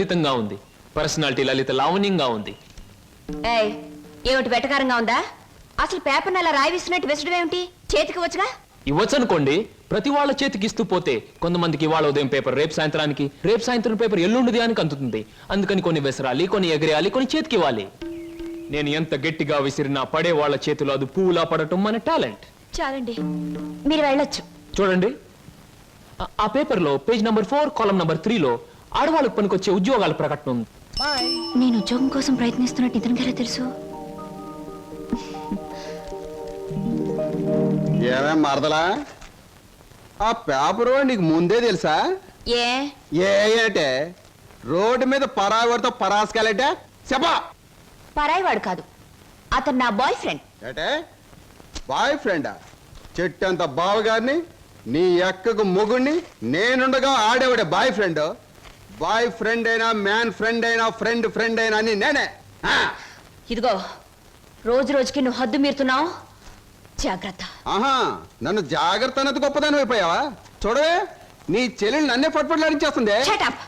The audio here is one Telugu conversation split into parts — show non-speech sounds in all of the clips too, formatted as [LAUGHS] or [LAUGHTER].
లలితంగా ఉంది. పర్సనాలిటీ లలిత లావణ్యంగా ఉంది. ఏయ్ ఏమిటి వెటకారంగా ఉందా? అసలు పేపర్ని అలా రాయిస్తున్నట్టు విసడం ఏమిటి? చేతికి వచ్చుగా ఇవ్వచ్చనుకోండి. ప్రతి వాళ్ళ చేతికి ఇస్తూ పోతే కొంతమందికి ఇవాళ ఉదయం పేపర్ రేపు సాయంత్రానికి రేపు సాయంత్రం పేపర్ ఎల్లుండిది అని అందుతుంది. అందుకని కొన్ని విసరాలి కొన్ని ఎగరేయాలి కొన్ని చేతికి ఇవ్వాలి. నేను ఎంత గట్టిగా విసిరినా పడే వాళ్ళ చేతిలో అది పువ్వులా పడటం మన టాలెంట్. చాలండి. మీరు వెళ్ళొచ్చు. చూడండి. ఆ- ఆ పేపర్లో page number four column number త్రీలో ఆడవాళ్ళకు పనికొచ్చే ఉద్యోగాల ప్రకటన ఉంది. నేను ఉద్యోగం కోసం ప్రయత్నిస్తున్నట్టు ఇతనికి ఎలా తెలుసు? ఏమే మరదలా? ఆ పేపరు నీకు ముందే తెలుసా? ఏ? ఏ అంటే రోడ్డు మీద పరాగడితో పరాసుకెళ్ళటే చెప్పా. పరాయివాడు కాదు. అతను నా బాయ్ ఫ్రెండ్ ఏటే? బాయ్ ఫ్రెండా చెట్టంత బావగారిని నీ ఎక్కకు మొగుణ్ణి నేనుండగా ఆడేవాడే బాయ్ ఫ్రెండ్ బాయ్ ఫ్రెండ్ అయినా మ్యాన్ ఫ్రెండ్ అయినా ఫ్రెండ్ ఫ్రెండ్ అయినా అని నేనే. ఆ, ఇదిగో రోజు రోజుకి నువ్వు హద్దు మీరుతున్నావు. జాగ్రత్త. ఆహా నన్ను జాగ్రత్త అన్నది గొప్పదాని అయిపోయావా? చూడవే నీ చెల్లెలు నన్నే పట్టుపట్లాడించేస్తుంది షటప్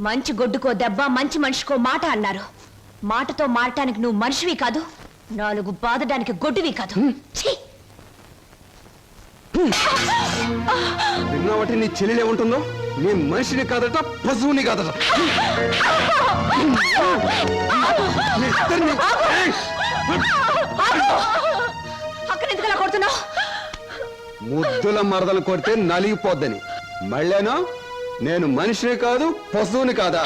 మంచి గొడ్డుకో దెబ్బ మంచి మనిషికో మాట అన్నారు. మాటతో మారటానికి నువ్వు మనిషివి కాదు నాలుగు బాదడానికి గొడ్డువి కాదు. ఛీ! విన్నావటి నీ చెల్లెలు ఏముంటుందో? నీ మనిషిని కాదట పశువుని కాదట. ముద్దుల మరదలు కొడితే నలిగిపోద్దని. మళ్ళేనో? నేను మనిషిని కాదు పశువుని కాదా?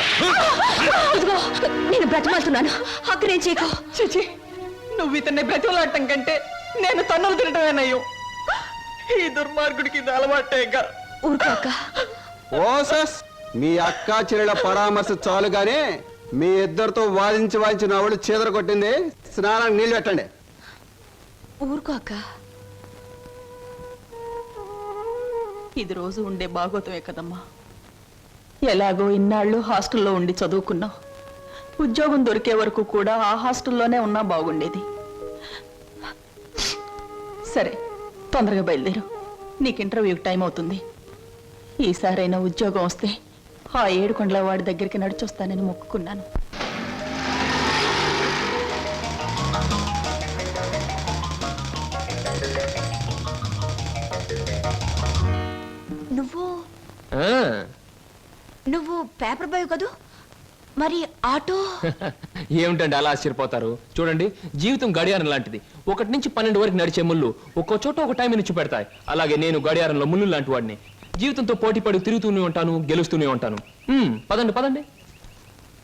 నేను బ్రతిమాలుతున్నాను. అక్కడ చేయకు? చిచి నువ్వు ఇతన్ని బ్రతిమలాడటం కంటే నేను తన్నులు తినటమేనయ్యో. ఈ దుర్మార్గుడికి ఇది అలవాటేగా. ఊరుకోక ఓసస్ మీ అక్క చెల్లెల పరామర్శ చాలుగానే మీ ఇద్దరితో వాదించి వాదించి నా వాళ్ళు చీదర కొట్టింది. స్నానానికి నీళ్ళు పెట్టండి. ఊరుకోక ఇది రోజు ఉండే బాగోతమే కదమ్మా. ఎలాగో ఇన్నాళ్ళు హాస్టల్లో ఉండి చదువుకున్నావు. ఉద్యోగం దొరికే వరకు కూడా ఆ హాస్టల్లోనే ఉన్నా బాగుండేది. సరే తొందరగా బయలుదేరు. నీకు ఇంటర్వ్యూకి టైం అవుతుంది. ఈసారైనా ఉద్యోగం వస్తే ఆ ఏడుకొండల వాడి దగ్గరికి నడిచొస్తానని మొక్కుకున్నాను. నువ్వు ఆ, నువ్వు పేపర్ బాయ్ కదూ? మరి ఆటో? [LAUGHS] ఏమిటండి అలా ఆశ్చర్యపోతారు? చూడండి జీవితం గడియారం లాంటిది. ఒకటి నుంచి పన్నెండు వరకు నడిచే ముళ్ళు ఒక్కో చోట ఒక టైం నుంచి పెడతాయి. అలాగే నేను గడియారంలో ముళ్ళు లాంటి వాడిని. జీవితంతో పోటీ పడి తిరుగుతూనే ఉంటాను గెలుస్తూనే ఉంటాను. మ్మ్, పదండి పదండి.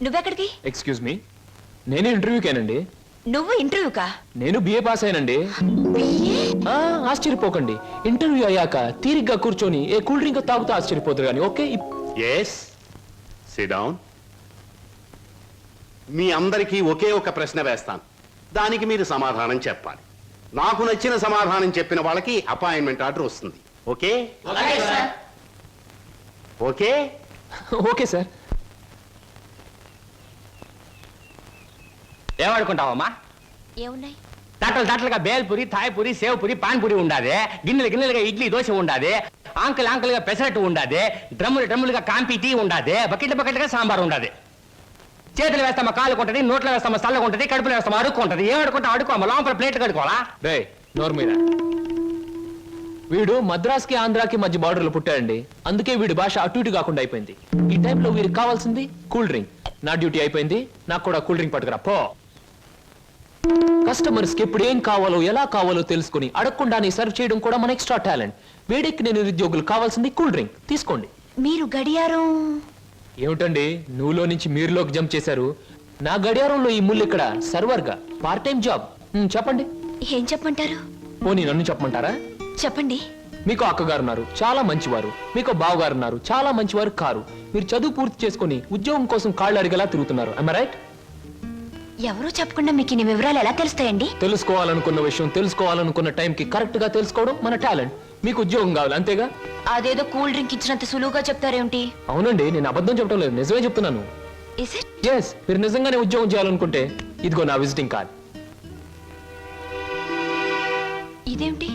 నువ్వెక్కడికి? ఎక్స్క్యూజ్ మీ నేను ఇంటర్వ్యూకేనండి. నువ్వు ఇంటర్వ్యూకా? నేను బిఏ పాస్ అయినండి. ఆ, ఆశ్చర్యపోకండి. ఇంటర్వ్యూ అయ్యాక తీరిగ్గా కూర్చొని ఏ కూల్ డ్రింక్ తాగుతూ ఆశ్చర్యపోతారు కానీ ఓకే? ఇప్- ఎస్ సిడౌన్ మీ అందరికీ ఒకే ఒక ప్రశ్న వేస్తాను. దానికి మీరు సమాధానం చెప్పాలి. నాకు నచ్చిన సమాధానం చెప్పిన వాళ్ళకి అపాయింట్మెంట్ ఆర్డర్ వస్తుంది. ఓకే ఓకే ఓకే సార్ ఏమనుకుంటావమ్మా ఏమున్నాయి తట్టలు తట్టలుగా బేల్పూరి థాయ్పూరి సేవ్పూరి పాన్పూరి ఉండాది గిన్నెలు గిన్నెలుగా ఇడ్లీ దోశ ఉండాది ఆంకలు ఆంకలుగా పెసరట్టు ఉండాది డ్రమ్ములు డ్రమ్ములుగా కాంపి టీ ఉండాది బకెట్ బకెట్గా సాంబార్ ఉండాది చేతులు వేస్తామా కాలు కొంటది నోట్లో వేస్తామా చల్లగా ఉంటది కడుపులో వేస్తామా అడుక్కుంటది ఏం అడుకుంటా అడుకోమా లోపల ప్లేట్ కడుకోవాలా రే నోరు మీద వీడు మద్రాస్కి ఆంధ్రాకి మధ్య బార్డర్లో పుట్టాడండి. అందుకే వీడి భాష అటు ఇటు కాకుండా అయిపోయింది. ఈ టైంలో వీరికి కావాల్సింది కూల్ డ్రింక్. నా డ్యూటీ అయిపోయింది. నాకు కూడా కూల్ డ్రింక్ పట్టుకురా పో. కస్టమర్స్కి ఎప్పుడు ఏం కావాలో ఎలా కావాలో తెలుసుకుని అడగకుండానే సర్వ్ చేయడం కూడా మన ఎక్స్ట్రా టాలెంట్ వేడెక్కి నేను నిరుద్యోగులు కావాల్సింది కూల్ డ్రింక్. తీసుకోండి. మీరు గడియారం. ఏమిటండి? నువ్వులో నుంచి మీరులోకి జంప్ చేశారు. నా గడియారంలో ఈ ముళ్ళు ఇక్కడ సర్వర్గా. పార్ట్ టైం జాబ్ చెప్పండి. ఏం చెప్పమంటారు? పోనీ నన్ను చెప్పమంటారా? చెప్పండి. మీకు అక్కగారు ఉన్నారు చాలా మంచివారు. మీకు బావగారు ఉన్నారు చాలా మంచివారు కారు. మీరు చదువు పూర్తి చేసుకుని ఉద్యోగం కోసం కాళ్ళు అడిగేలా తిరుగుతున్నారు. రైట్ ఎవరో చెప్పకుండా మీకు ఇన్ని వివరాలు ఎలా తెలుస్తాయండి? తెలుసుకోవాలనుకున్న విషయం తెలుసుకోవాలనుకున్న టైంకి కరెక్ట్గా తెలుసుకోవడం మన టాలెంట్. మీకు ఉద్యోగం కావాలి అంతేగా? అదేదో కూల్ డ్రింక్ ఇచ్చినంత సులువుగా చెప్తారేమిటి? అవునండి నేను అబద్ధం చెప్పడం లేదు. నిజమే చెప్తున్నాను. ఇస్ ఇట్ ఎస్ మీరు నిజంగానే ఉద్యోగం చేయాలనుకుంటే ఇదిగో నా విజిటింగ్ కార్డ్ ఇదేమిటి?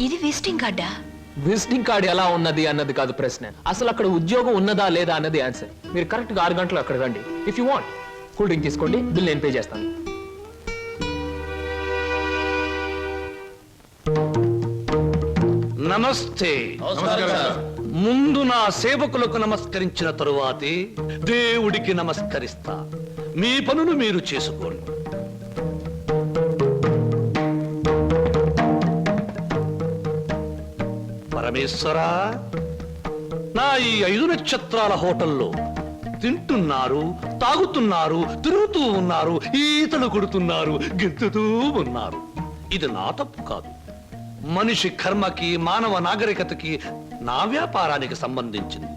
ఇది విజిటింగ్ కార్డా విజిటింగ్ కార్డ్ ఎలా ఉన్నది అన్నది కాదు ప్రశ్న. అసలు అక్కడ ఉద్యోగం ఉన్నదా లేదా అన్నది ఆన్సర్ మీరు కరెక్ట్గా ఆరు గంటలు అక్కడ రండి. If you want cool drink తీసుకోండి బిల్ నేను పే చేస్తాను. నమస్తే. ముందు నా సేవకులకు నమస్కరించిన తరువాతే దేవుడికి నమస్కరిస్తా. మీ పనులు మీరు చేసుకోండి. పరమేశ్వరా నా ఈ ఐదు నక్షత్రాల హోటల్లో తింటున్నారు తాగుతున్నారు తిరుగుతూ ఉన్నారు ఈతలు కొడుతున్నారు గెంతుతూ ఉన్నారు. ఇది నా తప్పు కాదు. మనిషి కర్మకి మానవ నాగరికతకి నా వ్యాపారానికి సంబంధించింది.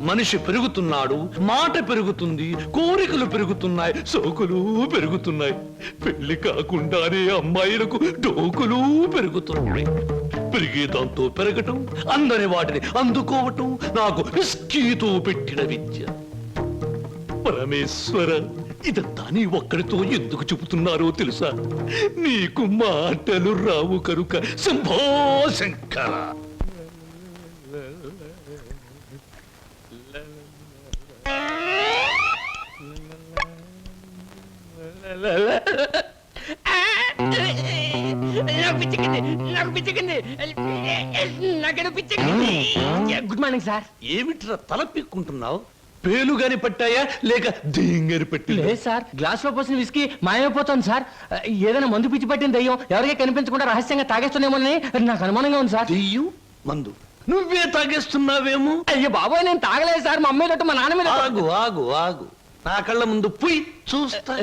మనిషి పెరుగుతున్నాడు మాట పెరుగుతుంది కోరికలు పెరుగుతున్నాయి సోకులు పెరుగుతున్నాయి. పెళ్ళి కాకుండానే అమ్మాయిలకు డోకులు పెరుగుతున్నాయి. పెరిగే దాంతో పెరగటం అందని వాటిని అందుకోవటం నాకు విస్కీతో పెట్టిన విద్య. పరమేశ్వర ఇదంతా నీ ఒక్కడితో ఎందుకు చెబుతున్నారో తెలుసా? నీకు మాటలు రావు కనుక శంభో శంకర. నాకు పిచ్చెక్కింది. నాకేదో పిచ్చెక్కింది. Good morning sir. ఏమిట్రా తల పిక్కుంటున్నావు? పేలుగాని పట్టాయా? లేక దీంగని పట్టి లేదు సార్. గ్లాస్లో పోసిన విస్కీ మాయమైపోతుంది సార్. ఏదైనా మందు పిచ్చి పట్టిన దయ్యం ఎవరికీ కనిపించకుండా రహస్యంగా తాగేస్తున్నామోనని నాకు అనుమానంగా ఉంది సార్. దెయ్యం? మందు. నువ్వే తాగేస్తున్నావేమో? అయ్యో బాబోయ్ నేను తాగలేదు సార్. మా అమ్మాయి తట్టు మా నాన్న మీద ఆగు ఆగు ఆగు. నా కళ్ళ ముందు పుయ్ చూస్తా.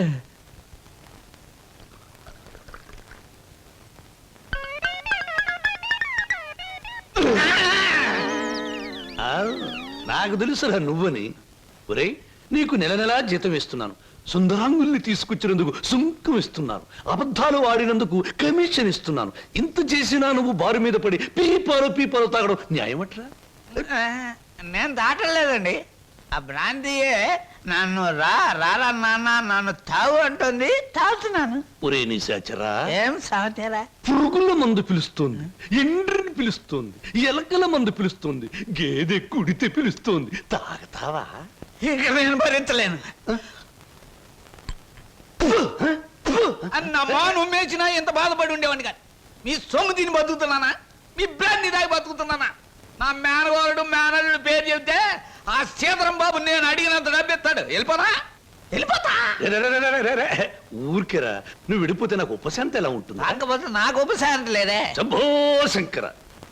నాకు తెలుసురా నువ్వని. ఒరే నీకు నెల నెలా జీతం ఇస్తున్నాను. సుందరాంగుల్ని తీసుకొచ్చినందుకు సుంకం ఇస్తున్నాను. అబద్ధాలు ఆడినందుకు కమిషన్ ఇస్తున్నాను. ఇంత చేసినా నువ్వు బారు మీద పడి పీపాలు పీపాలు తాగడం న్యాయమట్రా? నేను దాటలేదండి. ఆ బ్రాంతియే నన్ను రా రారా నాన్న నన్ను తాగు అంటుంది తాగుతున్నాను. ఒరే నిశాచరా ఏం సమాచారా పురుగుల మందు పిలుస్తోంది ఎండ్రిని పిలుస్తోంది ఎలకల మందు పిలుస్తోంది గేదె కుడితే పిలుస్తోంది. తాగతావా? ఇక నేను భరించలేను. అన్నమ్మా నువ్వు మేచినా ఎంత బాధపడి ఉండేవాడిని కాదు. మీ సొమ్ము తిని బతుకుతున్నానా? మీ బ్రాంతి దాగి బతుకుతున్నానా? నా మేనగోరుడు మేనల్లుడు పేరు చెబితే ఆ సీతరం బాబు నేను అడిగినంత డబ్బిస్తాడు. వెళ్ళిపోనా? వెళ్ళిపోతా. రే, రే, రే, రే, రే, రే. ఊరికేరా నువ్వు విడిపోతే నాకు ఉపశాంతి ఎలా ఉంటుంది? కాకపోతే నాకు ఉపశాంతి లేదే. శంభో శంకర.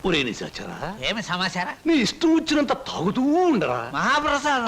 ఒరే నిశాచరా ఏమి సమాచారం? నీ ఇష్టం వచ్చినంత తాగుతూ ఉండరా? మహాప్రసాదం.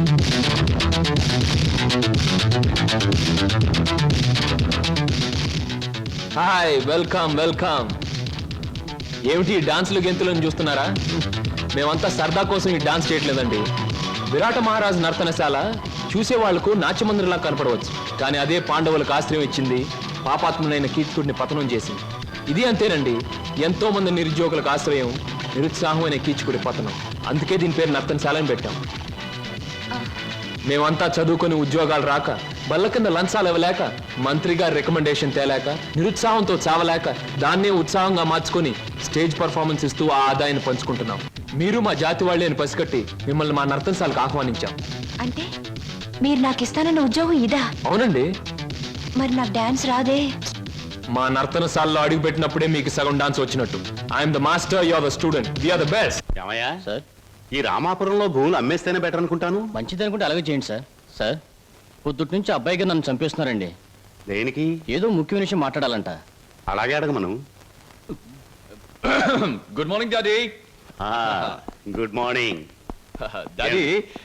Hi welcome welcome. ఏమిటి ఈ డాన్సులు గెంతులను చూస్తున్నారా? మేమంతా సరదా కోసం ఈ డాన్స్ చేయట్లేదండి. విరాట మహారాజు నర్తనశాల చూసేవాళ్ళకు నాట్యమందిరంలా కనపడవచ్చు. కానీ అదే పాండవులకు ఆశ్రయం ఇచ్చింది పాపాత్మునైన కీచకుడిని పతనం చేసింది. ఇది అంతేనండి ఎంతో మంది నిరుద్యోగులకు ఆశ్రయం నిరుత్సాహమైన కీచకుడి పతనం. అందుకే దీని పేరు నర్తనశాలని పెట్టాం. మేమంతా చదువుకొని ఉద్యోగాలు రాక బల్ల కింద లంచాలు ఇవ్వలేక మంత్రి గారి రికమెండేషన్ తేలేక నిరుత్సాహంతో చావలేక దాన్నే ఉత్సాహంగా మార్చుకొని స్టేజ్ పర్ఫార్మెన్స్ ఇస్తూ ఆ ఆదాయాన్ని పంచుకుంటున్నాం. మీరు మా జాతి వాళ్ళే అని పసిగట్టి మిమ్మల్ని మా నర్తనశాలకు ఆహ్వానించాం. అంటే మీరు నాకు ఇస్తానన్న ఉద్యోగం ఇదా? అవునండి. మరి నాకు డాన్స్ రాదే. మా నర్తనశాలలో అడుగు పెట్టినప్పుడే మీకు సగం డాన్స్ వచ్చినట్టు. I'm the master you are the student we are the best ఏమయ్యా సార్. ఈ రామాపురంలో భూములు అమ్మేస్తేనే బెటర్ అనుకుంటాను? మంచిది అనుకుంటే అలాగే చేయండి సార్. సార్ పొద్దుటి నుంచి అబ్బాయిగా నన్ను చంపేస్తున్నారండి. దేనికి? ఏదో ముఖ్యమైన విషయం మాట్లాడాలంట. అలాగే అడగమను [COUGHS] good morning daddy. Good morning. Daddy